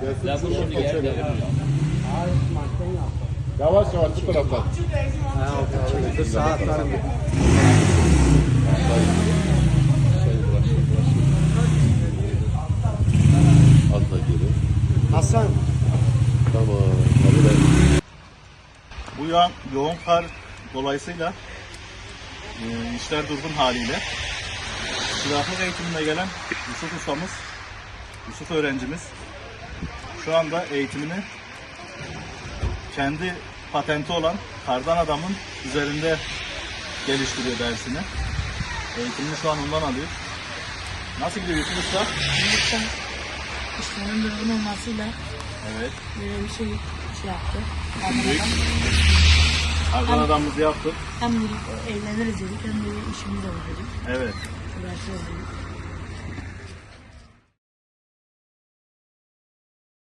Gelsin Lafı şuradan şimdi gel geçelim. Yavaş yavaş bu taraftan. Saat var mı? Az da geri. Hasan. Tamam. Be. Bu yağ, yoğun kar dolayısıyla e, işler durgun haliyle silahlık eğitimine gelen Yusuf ustamız, Yusuf öğrencimiz şu anda eğitimini kendi patenti olan kardan adamın üzerinde geliştiriyor dersini. Eğitimini şu an ondan alıyor. Nasıl gidiyor Yusuf Usta? Lütfen işlerin durgun olmasıyla Evet. böyle bir şey şey yaptı. Büyük. Kardan adamımızı yaptık. Hem dedik evleniriz dedik hem de işimiz dedik. Evet. Uğraşırız dedik.